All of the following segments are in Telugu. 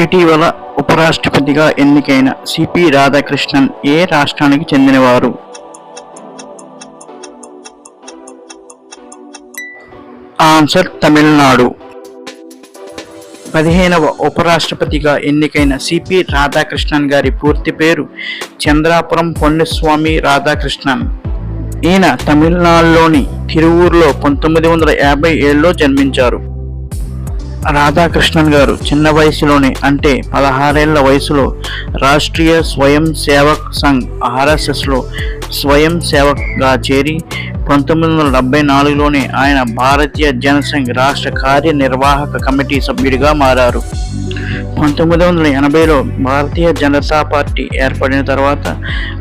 ఇటీవల ఉపరాష్ట్రపతిగా ఎన్నికైన సిపి రాధాకృష్ణన్ ఏ రాష్ట్రానికి చెందినవారు? ఆన్సర్ తమిళనాడు. పదిహేనవ ఉపరాష్ట్రపతిగా ఎన్నికైన సిపి రాధాకృష్ణన్ గారి పూర్తి పేరు చంద్రాపురం పొన్నుస్వామి రాధాకృష్ణన్. ఈయన తమిళనాడులోని తిరువూరులో పంతొమ్మిది వందల యాభై ఏడులో జన్మించారు. రాధాకృష్ణన్ గారు చిన్న వయసులోనే అంటే పదహారేళ్ళ వయసులో రాష్ట్రీయ స్వయం సేవక్ సంఘ్ ఆర్ఎస్ఎస్లో స్వయం సేవక్గా చేరి పంతొమ్మిది వందల డెబ్బై నాలుగులోనే ఆయన భారతీయ జనసంఘ్ రాష్ట్ర కార్యనిర్వాహక కమిటీ సభ్యుడిగా మారారు. పంతొమ్మిది వందల ఎనభైలో భారతీయ జనతా పార్టీ ఏర్పడిన తర్వాత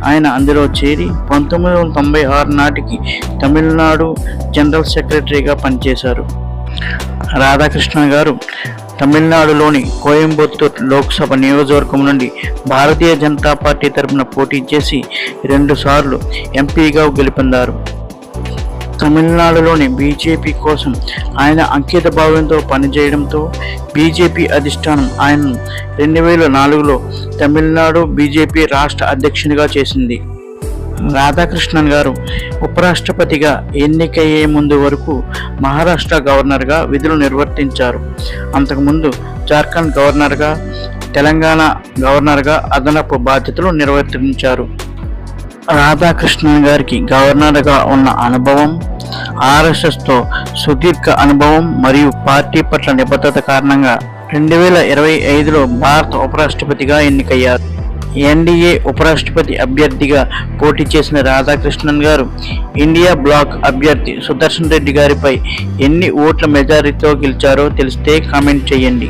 ఆయన అందులో చేరి పంతొమ్మిది వందల తొంభై ఆరు నాటికి తమిళనాడు జనరల్ సెక్రటరీగా పనిచేశారు. రాధాకృష్ణ గారు తమిళనాడులోని కోయంబత్తూర్ లోక్సభ నియోజకవర్గం నుండి భారతీయ జనతా పార్టీ తరపున పోటీ చేసి రెండుసార్లు ఎంపీగా గెలుపొందారు. తమిళనాడులోని బీజేపీ కోసం ఆయన అంకిత భావంతో పనిచేయడంతో బీజేపీ అధిష్టానం ఆయనను రెండు వేల నాలుగులో తమిళనాడు బీజేపీ రాష్ట్ర అధ్యక్షునిగా చేసింది. రాధాకృష్ణన్ గారు ఉపరాష్ట్రపతిగా ఎన్నికయ్యే ముందు వరకు మహారాష్ట్ర గవర్నర్గా విధులు నిర్వర్తించారు. అంతకుముందు జార్ఖండ్ గవర్నర్గా తెలంగాణ గవర్నర్గా అదనపు బాధ్యతలు నిర్వర్తించారు. రాధాకృష్ణన్ గారికి గవర్నర్గా ఉన్న అనుభవం ఆర్ఎస్ఎస్తో సుదీర్ఘ అనుభవం మరియు పార్టీ పట్ల నిబద్ధత కారణంగా రెండు వేల ఇరవై ఐదులో భారత ఉపరాష్ట్రపతిగా ఎన్నికయ్యారు. ఎన్డీఏ ఉపరాష్ట్రపతి అభ్యర్థిగా పోటీ చేసిన రాధాకృష్ణన్ గారు ఇండియా బ్లాక్ అభ్యర్థి సుదర్శన్ రెడ్డి గారిపై ఎన్ని ఓట్ల మెజారిటీతో గెలిచారో తెలిస్తే కామెంట్ చేయండి.